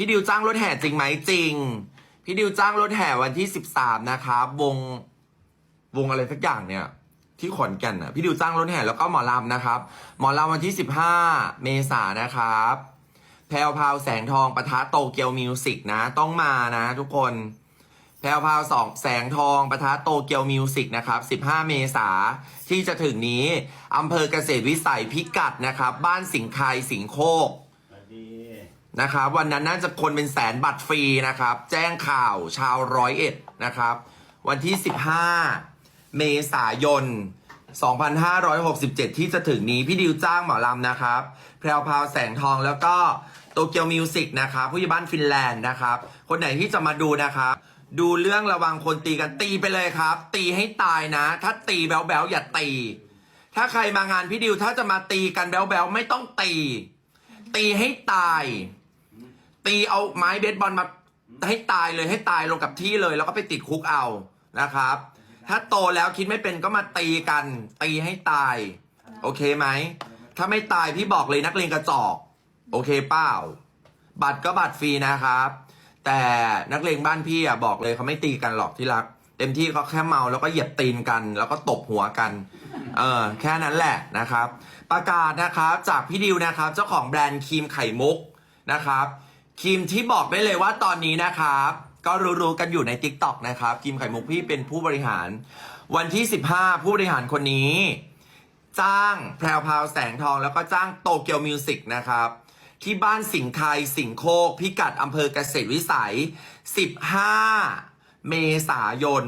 พี่ดิวจ้างรถแห่จริงไหมจริง พี่ดิวจ้างรถแห่วันที่สิบสามนะครับวงวงอะไรสักอย่างเนี่ย ที่ขอนแก่นน่ะพี่ดิวจ้างรถแห่แล้วก็หมอลำนะครับ หมอลำวันที่สิบห้าเมษานะครับ แพลวพาวแสงทองปะทะโตเกียวมิวสิกนะ ต้องมานะ ทุกคนแพลวพาวสองแสงทองปะทะโตเกียวมิวสิกนะครับ 15 เมษาที่จะถึงนี้อำเภอเกษตรวิสัยพิกัดนะครับ บ้านสิงคายสิงโคก นะครับวันนั้นน่าจะคนเป็นแสนบัตรฟรีนะครับ แจ้งข่าวชาวร้อยเอ็ดนะครับ วันที่ 15 เมษายน 2567 ที่จะถึงนี้พี่ดิวจ้างหมอลำนะครับ แพรวพราวแสงทองแล้วก็โตเกียวมิวสิกนะครับผู้ใหญ่บ้านฟินแลนด์นะครับ คนไหนที่จะมาดูนะครับ ดูเรื่องระวังคนตีกันตีไปเลยครับ ตีให้ตายนะ ถ้าตีแบ๊วๆอย่าตี ถ้าใครมางานพี่ดิวถ้าจะมาตีกันแบ๊วๆไม่ต้องตี ตีให้ตาย ตีเอาไม้เบสบอลมาให้ตายเลยให้ตายลงกับที่เลย แล้วก็ไปติดคุกเอานะครับ ถ้าโตแล้วคิดไม่เป็นก็มาตีกัน ตีให้ตาย โอเคไหม ถ้าไม่ตายพี่บอกเลยนักเลงกระจอก โอเคเปล่า บัตรก็บัตรฟรีนะครับ แต่นักเลงบ้านพี่อะบอกเลยเขาไม่ตีกันหรอกที่รัก เต็มที่เขาแค่เมาแล้วก็เหยียบตีนกัน แล้วก็ตบหัวกัน เออแค่นั้นแหละนะครับ ประกาศนะครับจากพี่ดิวนะครับ เจ้าของแบรนด์ครีมไข่มุกนะครับ ครีมที่บอกได้เลยว่าตอนนี้นะครับ ก็รู้ๆกันอยู่ใน t ิ k t o k นะครับครีมไข่มุกพี่เป็นผู้บริหาร วันที่ 15 ผู้บริหารคนนี้ จ้างแพรวพาวแสงทองแล้วก็จ้างโตเกียวมิวสิกนะครับ ที่บ้านสิงห์ไคยสิงห์โคก พิกัดอำเภอเกษตรวิสัย 15 เมษายน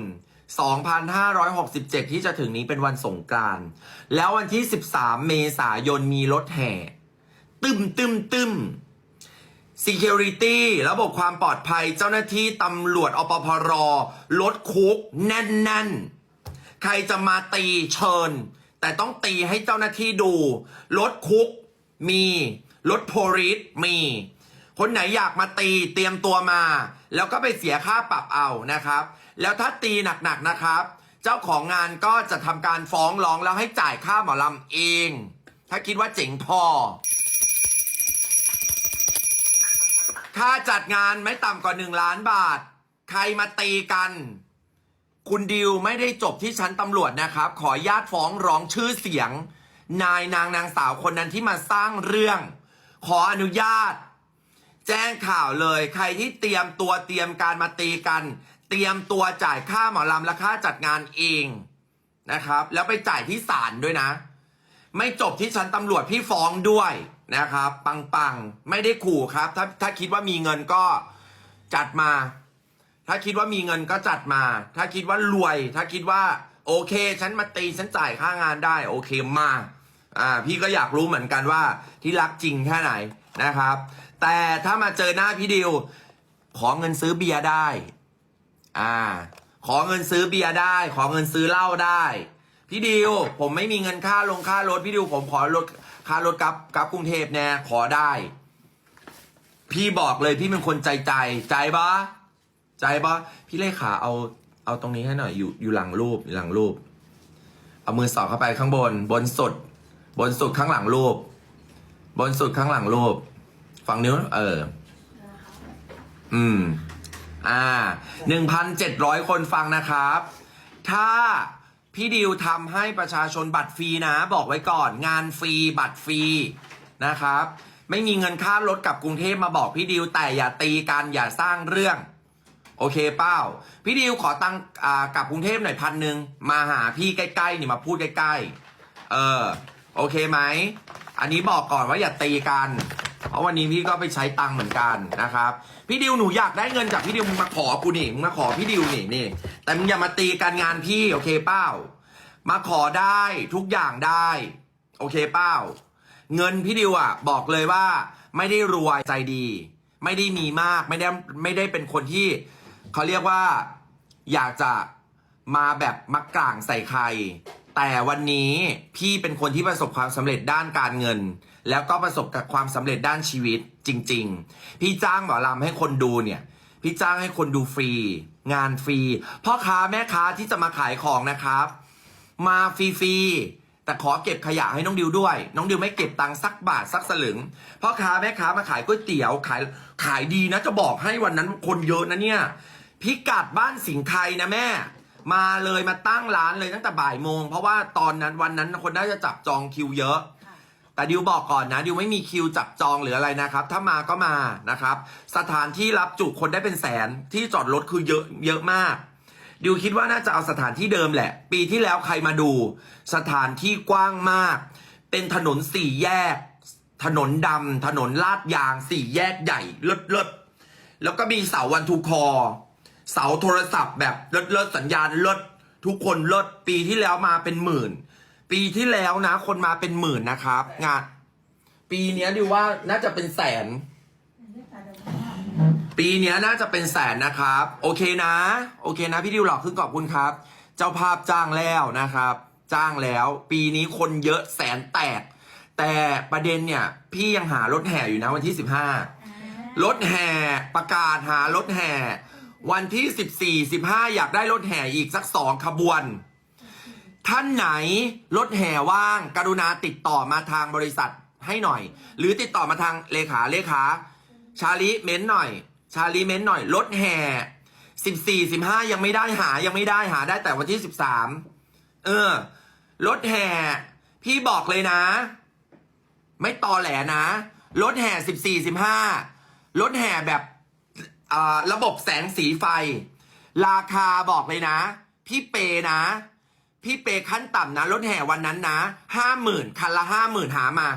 2567 ที่จะถึงนี้เป็นวันสงกรานต์แล้ววันที่ 13 เมษายนมีรถแห่ ตึมตึมตึม Security ระบบความปลอดภัยเจ้าหน้าที่ตำรวจอปพรรถคุก แน่น ๆ ใครจะมาตีเชิญ แต่ต้องตีให้เจ้าหน้าที่ดูรถคุกมีรถโพลิสมี คนไหนอยากมาตีเตรียมตัวมา แล้วก็ไปเสียค่าปรับเอานะครับ แล้วถ้าตีหนัก ๆ นะครับ เจ้าของงานก็จะทำการฟ้องร้องแล้วให้จ่ายค่าหมอลำเอง ถ้าคิดว่าเจ๋งพอ ค่าจัดงานไม่ต่ำกว่าหนึ่งล้านบาท ใครมาตีกัน คุณดิวไม่ได้จบที่ชั้นตำรวจนะครับ ขอญาตฟ้องร้องชื่อเสียง นายนางนางสาวคนนั้นที่มาสร้างเรื่อง ขออนุญาต แจ้งข่าวเลย ใครที่เตรียมตัวเตรียมการมาตีกัน เตรียมตัวจ่ายค่าหมอลำและค่าจัดงานเองนะครับ แล้วไปจ่ายที่ศาลด้วยนะ ไม่จบที่ชั้นตำรวจพี่ฟ้องด้วยนะครับ ปังๆ ไม่ได้ขู่ครับ ถ้าถ้าคิดว่ามีเงินก็จัดมา ถ้าคิดว่ามีเงินก็จัดมา ถ้าคิดว่ารวย ถ้าคิดว่า โอเค ฉันมาตีฉันจ่ายค่างานได้ โอเคมาอ่าพี่ก็อยากรู้เหมือนกันว่าที่รักจริงแค่ไหนนะครับ แต่ถ้ามาเจอหน้าพี่ดิว ขอเงินซื้อเบียร์ได้อ่าขอเงินซื้อเบียร์ได้ ขอเงินซื้อเหล้าได้ พี่ดิวผมไม่มีเงินค่าลงค่ารถพี่ดิวผมขอลดค่ารถกลับกลับกรุงเทพแน่ขอได้ พี่บอกเลยพี่เป็นคนใจใจใจปะใจปะพี่เลขาเอาเอาตรงนี้ให้หน่อยอยู่อยู่หลังรูปอยู่หลังรูป เอามือสอดเข้าไปข้างบน บนสุด บนสุดข้างหลังรูป บนสุดข้างหลังรูปฝั่งนิ้วเออ อืม อ่าหนึ่งพันเจ็ดร้อยคนฟังนะครับ ถ้า พี่ดิวทำให้ประชาชนบัตรฟรีนะ บอกไว้ก่อน งานฟรีบัตรฟรีนะครับ ไม่มีเงินค่ารถกับกรุงเทพมาบอกพี่ดิวแต่อย่าตีกันอย่าสร้างเรื่อง โอเคเป้าพี่ดิวขอตังกับกรุงเทพหน่อยพันหนึ่งมาหาพี่ใกล้ๆนี่มาพูดใกล้ๆเออโอเคไหมอันนี้บอกก่อนว่าอย่าตีกัน เพราะวันนี้พี่ก็ไปใช้ตังเหมือนกันนะครับ พี่ดิวหนูอยากได้เงินจากพี่ดิวมึงมาขอกูนี่มึงมาขอพี่ดิวนี่นี่ แต่มึงอย่ามาตีกันงานพี่โอเคเป้า มาขอได้ทุกอย่างได้ โอเคเป้า เงินพี่ดิวอะบอกเลยว่า ไม่ได้รวยใจดี ไม่ได้มีมากไม่ได้ไม่ได้เป็นคนที่เขาเรียกว่าอยากจะมาแบบมักกลางใส่ใคร แต่วันนี้พี่เป็นคนที่ประสบความสำเร็จด้านการเงิน แล้วก็ประสบกับความสำเร็จด้านชีวิตจริง ๆ พี่จ้างหมอลำให้คนดูเนี่ย พี่จ้างให้คนดูฟรี งานฟรี พ่อค้าแม่ค้าที่จะมาขายของนะครับ มาฟรีแต่ขอเก็บขยะให้น้องดิวด้วย น้องดิวไม่เก็บตังค์สักบาทสักสลึง พ่อค้าแม่ค้ามาขายก๋วยเตี๋ยวขายขายดีนะจะบอกให้วันนั้นคนเยอะนะเนี่ยพิกัดบ้านสิงห์ไทยนะแม่ มาเลยมาตั้งร้านเลยตั้งแต่บ่ายโมง เพราะว่าตอนนั้นวันนั้นคนน่าจะจับจองคิวเยอะ แต่ดิวบอกก่อนนะดิวไม่มีคิวจับจองหรืออะไรนะครับ ถ้ามาก็มานะครับ สถานที่รับจุคนได้เป็นแสนที่จอดรถคือเยอะเยอะมากดิวคิดว่าน่าจะเอาสถานที่เดิมแหละ ปีที่แล้วใครมาดู สถานที่กว้างมาก เป็นถนนสี่แยก ถนนดำถนนลาดยางสี่แยกใหญ่เลิศเลิศแล้วก็มีเสาวันทูคอ เสาโทรศัพท์แบบเลิศเลิศสัญญาณเลิศทุกคนเลิศปีที่แล้วมาเป็นหมื่น ปีที่แล้วนะ คนมาเป็นหมื่นนะครับงานปีเนี้ยดิวว่าน่าจะเป็นแสน ปีเนี้ยน่าจะเป็นแสนนะครับ โอเคนะ โอเคนะ พี่ดิวหลอกขึ้นขอบคุณครับ เจ้าภาพจ้างแล้วนะครับ จ้างแล้ว ปีนี้คนเยอะแสนแตก แต่ประเด็นเนี่ย พี่ยังหารถแห่อยู่นะวันที่สิบห้ารถแห่ประกาศหารถแห่ วันที่สิบสี่สิบห้าอยากได้รถแห่อีกสักสองขบวน ท่านไหนรถแห่ว่าง กรุณาติดต่อมาทางบริษัทให้หน่อย หรือติดต่อมาทางเลขาเลขา ชาลีเม้นหน่อย ชาลีเม้นหน่อยรถแห่สิบสี่สิบห้ายังไม่ได้หายังไม่ได้หาได้แต่วันที่สิบสามเออรถแห่ พี่บอกเลยนะ ไม่ตอแหลนะรถแห่สิบสี่สิบห้ารถแห่แบบอ่าระบบแสงสีไฟ ราคาบอกเลยนะ พี่เปนะ พี่เปขั้นต่ำนะรถแห่วันนั้นนะห้าหมื่นคันละห้าหมื่นหามา